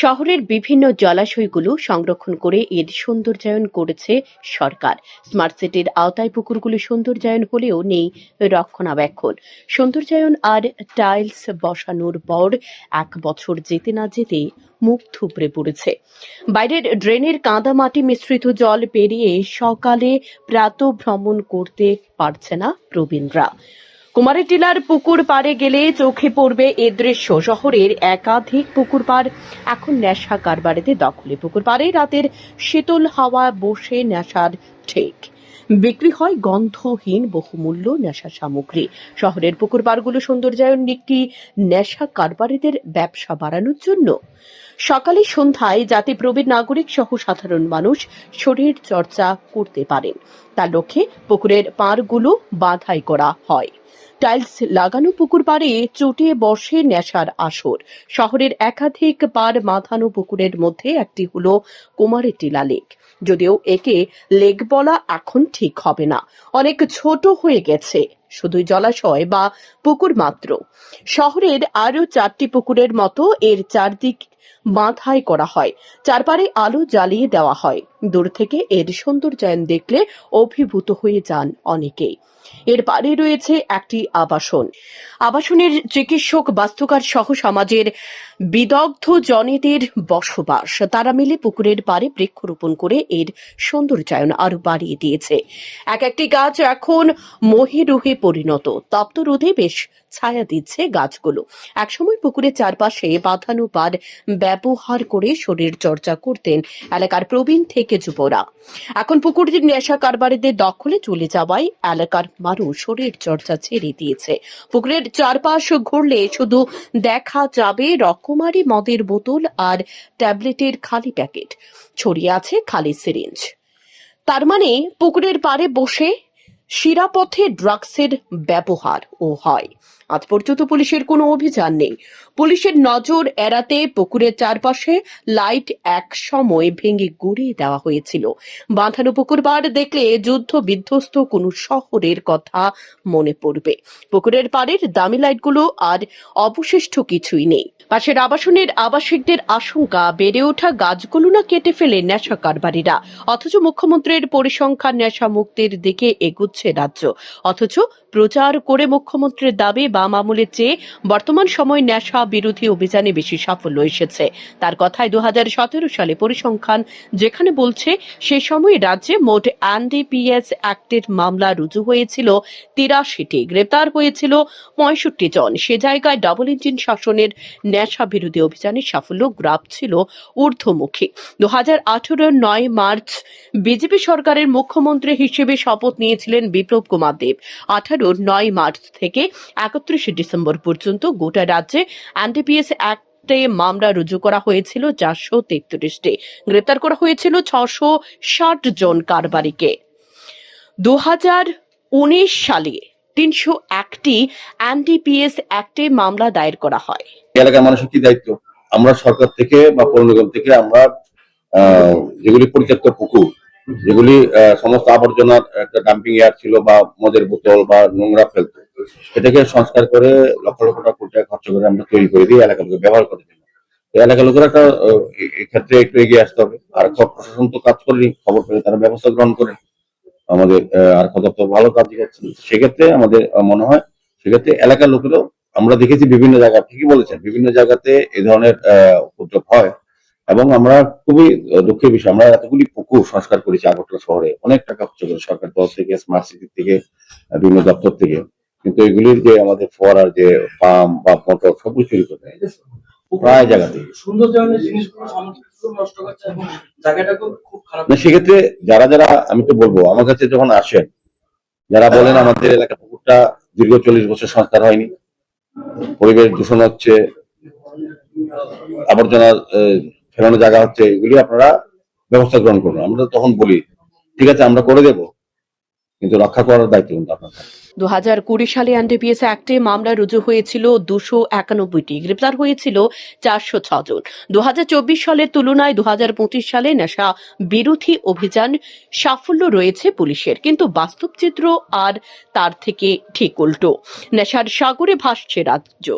শহরের বিভিন্ন জলাশয়গুলো সংরক্ষণ করে এর সৌন্দর্যায়ন করেছে সরকার। স্মার্ট সিটির আওতায় পুকুরগুলো সৌন্দর্যায়ন হলেও নেই রক্ষণাবেক্ষণ। সৌন্দর্যায়ন আর টাইলস বসানোর পর এক বছর যেতে না যেতে মুখ থুবড়ে পড়েছে। বাইরের ড্রেনের কাদা মাটি মিশ্রিত জল পেরিয়ে সকালে প্রাত ভ্রমণ করতে পারছে না প্রবীণরা। কুমারী টিলার পুকুর পাড়ে গেলে চোখে পড়বে এ দৃশ্য। শহরের একাধিক পুকুর পাড় এখন নেশা কারবারেতে দখলে। পুকুর পাড়ে রাতের শীতল হাওয়া বসে নেশার ঠিক। বিক্রি হয় গন্ধহীন বহুমূল্য নেশা সামগ্রী। শহরের পুকুর পাড়গুলো সৌন্দর্যায়ন একটি নেশা কারবারিদের ব্যবসা বাড়ানোর জন্য। সকালে সন্ধ্যায় যাতে প্রবীণ নাগরিক সহ সাধারণ মানুষ শরীর চর্চা করতে পারেন। তার লক্ষ্যে পুকুরের পাড়গুলো বাধাই করা হয়। টাইলস লাগানো পুকুর পাড়ে চটিয়ে বসে নেশার আসর। শহরের একাধিক পাড় মাথানো পুকুরের মধ্যে একটি হলো কুমারের টিলা লেক। যদিও একে লেক বলা এখন ঠিক হবে না। অনেক ছোট হয়ে গেছে। শুধুই জলাশয় বা পুকুর মাত্র। শহরের আরও চারটি পুকুরের মতো এর চারদিক বাঁধাই করা হয়। চারপারে আলো জ্বালিয়ে দেওয়া হয়। দূর থেকে এর সৌন্দর্যায়ন দেখলে অভিভূত হয়ে যান অনেকেই। এর পারে রয়েছে একটি আবাসন। আবাসনের চিকিৎসক বাস্তুকার সহ সমাজের বিদগ্ধ জনেদের বসবাস। তারা মিলে পুকুরের পাড়ে বৃক্ষরোপণ করে এর সৌন্দর্যায়ন আরও বাড়িয়ে দিয়েছে। এক একটি গাছ এখন মহিরুহে পরিণত। তপ্ত রোদে বেশ ছায়া দিচ্ছে গাছগুলো। একসময় পুকুরের চারপাশে বাঁধানো পার ব্যবহার করে শরীর চর্চা করতেন এলাকার প্রবীণ থেকে যুবরা। এখন পুকুরটির নেশা কারবারিদের দখলে চলে যাওয়ায় এলাকার মানুষ শরীর চর্চা ছেড়ে দিয়েছে। পুকুরের চারপাশ ঘুরলে শুধু দেখা যাবে রকমারি মদের বোতল আর ট্যাবলেটের খালি প্যাকেট। ছড়িয়ে আছে খালি সিরিঞ্জ। তার মানে পুকুরের পাড়ে বসে শিরাপথে ড্রাগসের ব্যবহার ও হয়। আজ পর্যন্ত পুলিশের কোনো অভিযান নেই। পুলিশের নজর এড়াতে পুকুরের চারপাশে লাইট এক সময় ভেঙে গুড়িয়ে দেওয়া হয়েছিল। বাঁধানো পুকুর পাড় দেখলে যুদ্ধ বিধ্বস্ত কোনো শহরের কথা মনে পড়বে। পুকুরের পাড়ের দামি লাইটগুলো আর অবশিষ্ট কিছুই নেই। পাশের আবাসনের আবাসিকদের আশঙ্কা, বেড়ে ওঠা গাছগুলো না কেটে ফেলে নেশা কারবারীরা। অথচ মুখ্যমন্ত্রীর পরিসংখ্যান নেশা মুক্তির দিকে এগুচ্ছে রাজ্য। অথচ প্রচার করে মুখ্যমন্ত্রীর দাবি বাম আমলের চেয়ে বর্তমান সময় নেশা বিরোধী অভিযানে বেশি সাফল্য এসেছে। তার কথায় দু সতেরো সালে পরিসংখ্যান যেখানে বলছে, সে সময় রাজ্যে মোট এনডিপিএস অ্যাক্টের মামলা রুজু হয়েছিল তিরাশিটি। গ্রেপ্তার হয়েছিল পঁয়ষট্টি জন। সে জায়গায় ডাবল ইঞ্জিন শাসনের নেশা বিরোধী অভিযানের সাফল্য গ্রাফ ছিল ঊর্ধ্বমুখী। দু হাজার নয় মার্চ বিজেপি সরকারের মুখ্যমন্ত্রী হিসেবে শপথ নিয়েছিলেন বিপ্লব কুমার দেব। আঠারো নয় মার্চ থেকে একত্রিশে ডিসেম্বর পর্যন্ত গোটা রাজ্যে এনডিপিএস অ্যাক্টে মামলা রুজু করা হয়েছিল চারশো তেত্রিশটি। গ্রেপ্তার করা হয়েছিল ছশো ষাট জন কারবারিকে। দু হাজার উনিশ সালে তিনশো একটি এনডিপিএস অ্যাক্টে মামলা দায়ের করা হয়। এলাকার মানুষের কি দায়িত্ব? আমরা সরকার থেকে বা পৌর নিগম থেকে আমরা যেগুলি পরিত্যক্ত পুকুর, যেগুলি সমস্ত আবর্জনার একটা ডাম্পিং এয়ার ছিল বা মদের বোতল বা নোংরা ফেলতো সেটাকে সংস্কার করে লক্ষ লক্ষ টাকা কোটি টাকা খরচ করে আমরা তৈরি করে দিই এলাকার লোকে ব্যবহার করার জন্য। এলাকার লোকের একটা এক্ষেত্রে একটু এগিয়ে আসতে হবে। আর প্রশাসন তো কাজ করেনি, খবর পেলে তারা ব্যবস্থা গ্রহণ করে। আমাদের আর দপ্তর ভালো কাজ করছেন সেক্ষেত্রে আমাদের মনে হয় সেক্ষেত্রে এলাকার লোকেরও, আমরা দেখেছি বিভিন্ন জায়গা, ঠিকই বলেছেন, বিভিন্ন জায়গাতে এই ধরনের উপদ্রব হয়। এবং আমরা খুবই দুঃখের বিষয়, আমরা এতগুলি পুকুর সংস্কার করেছি আগরতলা শহরে। অনেক টাকা খরচ করে সরকার তরফ থেকে স্মার্ট সিটি থেকে বিভিন্ন দপ্তর থেকে। কিন্তু এগুলির যে আমাদের ফোয়ারার যে পাম্প বা মোটর সবকিছু চুরি করে নেয় প্রায় জায়গাতে না সেক্ষেত্রে যারা যারা আমি তো বলব আমার কাছে যখন আসেন যারা বলেন আমাদের এলাকা পুকুরটা দীর্ঘ চল্লিশ বছর সংস্কার হয়নি পরিবেশ দূষণ হচ্ছে আবর্জনা ফেলানো জায়গা হচ্ছে এগুলি আপনারা ব্যবস্থা গ্রহণ করুন। আমরা তখন বলি ঠিক আছে আমরা করে দেব কিন্তু রক্ষা করার দায়িত্ব কিন্তু আপনার দু হাজার কুড়ি সালে এনডিপিএস অ্যাক্টে মামলা রুজু হয়েছিল দুশো একানব্বইটি। গ্রেপ্তার হয়েছিল চারশো জন দু হাজার চব্বিশ সালের তুলনায় দু হাজার পঁচিশ সালে নেশা বিরোধী অভিযান সাফল্য রয়েছে পুলিশের, কিন্তু বাস্তব চিত্র আর তার থেকে ঠিক উল্টো। নেশার সাগরে ভাসছে রাজ্য।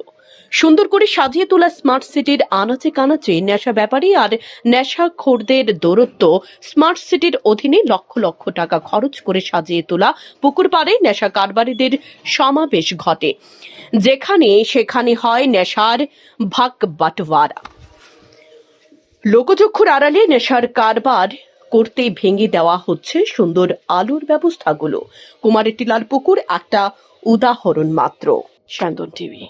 সুন্দর করে সাজিয়ে তোলা স্মার্ট সিটির আনাচে কানাচে নেশা ব্যাপারী আর নেশাখোরদের দৌরত্ব স্মার্ট সিটির অধীনে লক্ষ লক্ষ টাকা খরচ করে সাজিয়ে তোলা পুকুর পাড়ে নেশা কারবারিদের সমাবেশ ঘটে। যেখানে সেখানে হয় নেশার ভাগ বাটোয়ারা। লোকচক্ষুর আড়ালে নেশার কারবার করতে ভেঙে দেওয়া হচ্ছে সুন্দর আলোর ব্যবস্থাগুলো। কুমারের টিলার পুকুর, একটা উদাহরণ মাত্র। শান্তন টিভি।